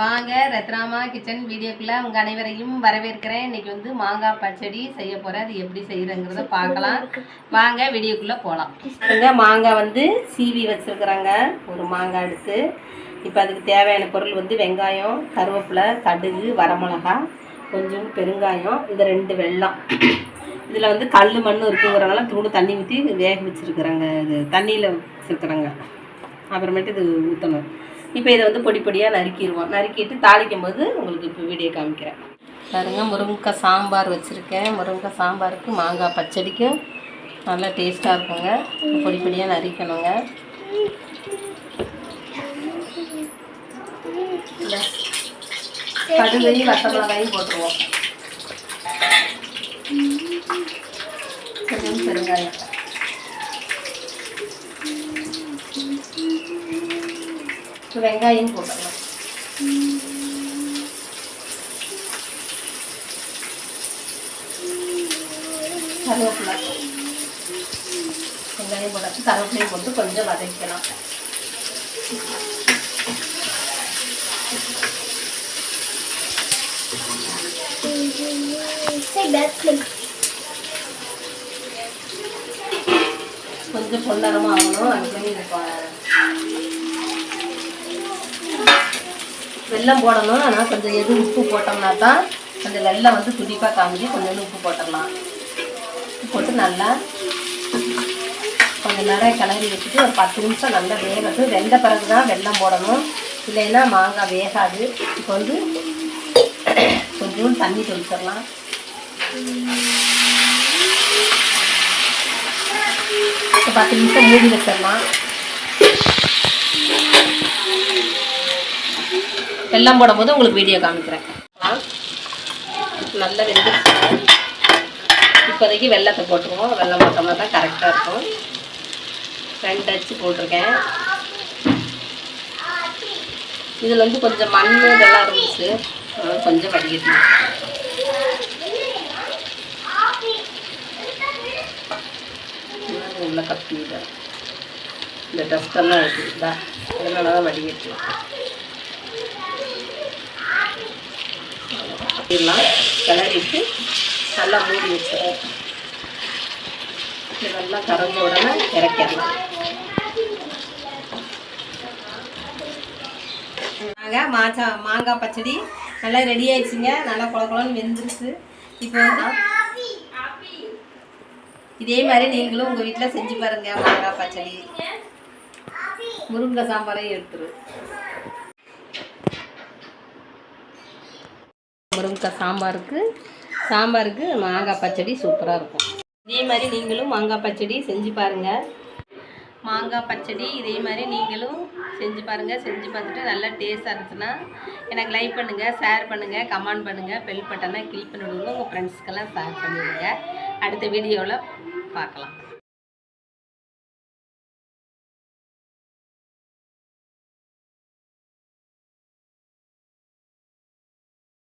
வாங்க ரத்னாமா கிச்சன் வீடியோக்குள்ள உங்க அனைவரையும் வரவேற்கிறேன். இன்னைக்கு வந்து மாங்காய் பச்சடி செய்ய போறேன் அது எப்படி செய்யறங்கிறத பார்க்கலாம். வாங்க வீடியோக்குள்ள போகலாம் இங்க மாங்காய் வந்து சீவி வச்சிருக்கிறாங்க. ஒரு மாங்காய் எடுத்து. இப்போ அதுக்கு தேவையான பொருள் வந்து வெங்காயம் கருவேப்பிலை கடுகு வரமிளகா கொஞ்சம் பெருங்காயம் இந்த ரெண்டு வெல்லம். இதில் வந்து கல் மண் இருக்குங்கிறனால தூடு தண்ணி ஊற்றி வேக வச்சுருக்குறாங்க. இது தண்ணியில் வச்சுருக்குறாங்க. அப்புறமேட்டு இது ஊற்றணும் இப்போ இதை வந்து பொடி பொடியாக நறுக்கிடுவோம். நறுக்கிட்டு தாளிக்கும் போது உங்களுக்கு இப்போ வீடியோ காமிக்கிறேன். பாருங்க முருங்கைக்காய் சாம்பார் வச்சுருக்கேன். முருங்கைக்காய் சாம்பாருக்கு மாங்காய் பச்சடிக்கும் நல்லா டேஸ்ட்டாக இருக்குங்க. பொடி பொடியாக நறுக்கணுங்க. இந்த கடுகையும் வத்த மிளகாயும் போட்டுருவோம். கொஞ்சம் பெருங்காயம். வெங்காயம் போட்டுடலாம் கருவேப்பிலை. வெங்காயம் போட்டாச்சு கருவேப்பிலையும் போட்டு கொஞ்சம் வதக்கலாம். கொஞ்சம் பொன்னரமாக ஆகணும். அதுக்கு வெள்ளம் போடணும் ஆனால் கொஞ்சம் எது உப்பு போட்டோம்னா தான் அந்த வெள்ளம் வந்து துடிப்பாக காமிச்சு கொஞ்சம் உப்பு போட்டுடலாம் உப்பு போட்டு நல்லா கொஞ்சம் நேரம் கிளறி வச்சுட்டு ஒரு பத்து நிமிஷம் நல்லா வேகட்டும். வெந்த பிறகு தான் வெள்ளம் போடணும். இல்லைன்னா மாங்காய் வேகாது. இப்போ வந்து கொஞ்சம் தண்ணி தெளிச்சிடலாம். இப்போ பத்து நிமிஷம் மூடி வச்சிடலாம். வெள்ளம் போடும்போது உங்களுக்கு வீடியோ காமிக்கிறேன். நல்லா வெந்துருச்சு இப்போதைக்கு வெள்ளத்தை போட்டுருவோம் வெள்ளம் போட்டோம்னா தான் கரெக்டாக இருக்கும். ரெண்டு அச்சு போட்டிருக்கேன். இதில் வந்து கொஞ்சம் மண் இதெல்லாம் இருந்துச்சு. அதனால கொஞ்சம் வடிகட்டணும் உள்ள கப்பி இந்த டஸ்டெல்லாம் இருக்குதுங்களா அதனால தான் வடிகட்டு எல்லாம் கிளறிட்டு நல்லா மூடி வச்சிடும் நல்லா கரைஞ்ச உடனே இறக்கிடலாம். நாங்கள் மாச்சா மாங்காய் பச்சடி நல்லா ரெடி ஆயிடுச்சுங்க. நல்லா குழ வெந்துருச்சு. இப்போ வந்து இதே மாதிரி நீங்களும் உங்கள் வீட்டில் செஞ்சு பாருங்க மாங்காய் பச்சடி. முருங்கை சாம்பாரையும் எடுத்துரு. முருங்கைக்காய் சாம்பாருக்கு. சாம்பாருக்கு மாங்காய் பச்சடி சூப்பராக இருக்கும். இதே மாதிரி நீங்களும் மாங்காய் பச்சடி செஞ்சு பாருங்கள் மாங்காய் பச்சடி இதே மாதிரி நீங்களும் செஞ்சு பாருங்கள் செஞ்சு பார்த்துட்டு நல்லா டேஸ்ட்டாக இருந்துச்சுன்னா எனக்கு லைக் பண்ணுங்கள் ஷேர் பண்ணுங்கள் கமெண்ட் பண்ணுங்கள் பெல் பட்டனை கிளிக் பண்ணி விடுங்க உங்கள் ஃப்ரெண்ட்ஸ்க்கெல்லாம் ஷேர் பண்ணிவிடுங்க அடுத்த வீடியோவில் பார்க்கலாம்.